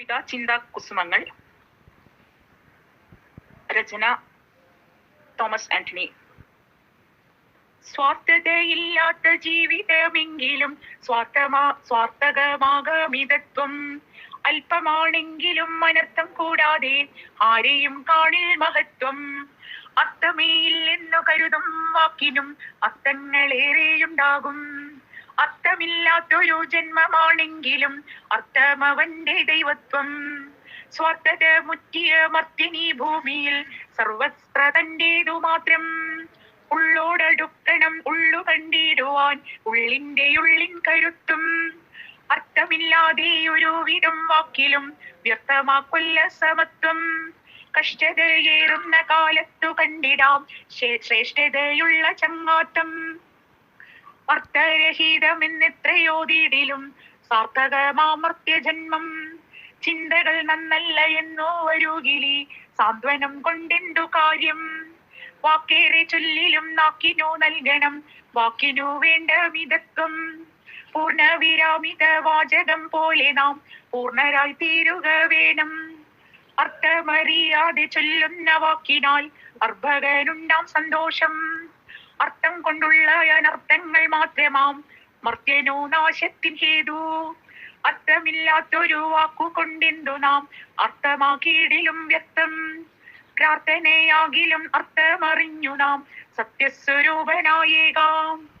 കവിത ചിന്താ കുസുമങ്ങൾ രചന തോമസ് ആന്റണി. സ്വാർത്ഥതയില്ലാത്ത ജീവിതമെങ്കിലും സ്വാർത്ഥമാ സ്വാർത്ഥകമാകമിതത്വം. അല്പമാണെങ്കിലും അനർത്ഥം കൂടാതെ ആരെയും കാണിൽ മഹത്വം. അർത്ഥമേയില്ലെന്നു കരുതും വാക്കിനും അർത്ഥങ്ങളേറെയുണ്ടാകും അർത്ഥമില്ലാത്തൊരു ജന്മമാണെങ്കിലും അർത്ഥമവന്റെ ദൈവത്വം. സ്വാർത്ഥത മുറ്റിയ മർത്തിനി ഭൂമിയിൽ സർവസ്ത്ര തന്റേതു മാത്രം. ഉള്ളോടടുക്കണം ഉള്ളു കണ്ടിടുവാൻ ഉള്ളിന്റെ ഉള്ളിൻ കരുത്തും. അർത്ഥമില്ലാതെ ഒരു വിധം വാക്കിലും വ്യക്തമാക്കൊല്ല സമത്വം. കഷ്ടതയേറുന്ന കാലത്തു കണ്ടിടാം ശ്രേഷ്ഠതയുള്ള ചങ്ങാത്തം. അർത്ഥരഹിതമെന്നെത്രയോതിടിലും സാർത്ഥകമാമർത്യ ജന്മം ചിന്തകൾ നന്നല്ല എന്നോ വരുകിലി സാന്ത്വനം കൊണ്ടെന്തു കാര്യം? വാക്കേറെ ചൊല്ലിലും നാക്കിനു നൽകണം. വാക്കിനു വേണ്ട മിതത്വം. പൂർണവിരാമിത വാചകം പോലെ നാം പൂർണരായി തീരുക വേണം. അർത്ഥമറിയാതെ ചൊല്ലുന്ന വാക്കിനാൽ അർഭകനുണ്ടാം സന്തോഷം. കൊണ്ടുള്ള അനർത്ഥങ്ങൾ മാത്രമാം മർത്യനോ നാശത്തിൻ ഹേതു. അർത്ഥമില്ലാത്തൊരു വാക്കു കൊണ്ടിന്തു നാം അർത്ഥമാക്കിയിടിലും വ്യക്തം. പ്രാർത്ഥനയാകിലും അർത്ഥമറിഞ്ഞു നാം സത്യസ്വരൂപനായേകാം.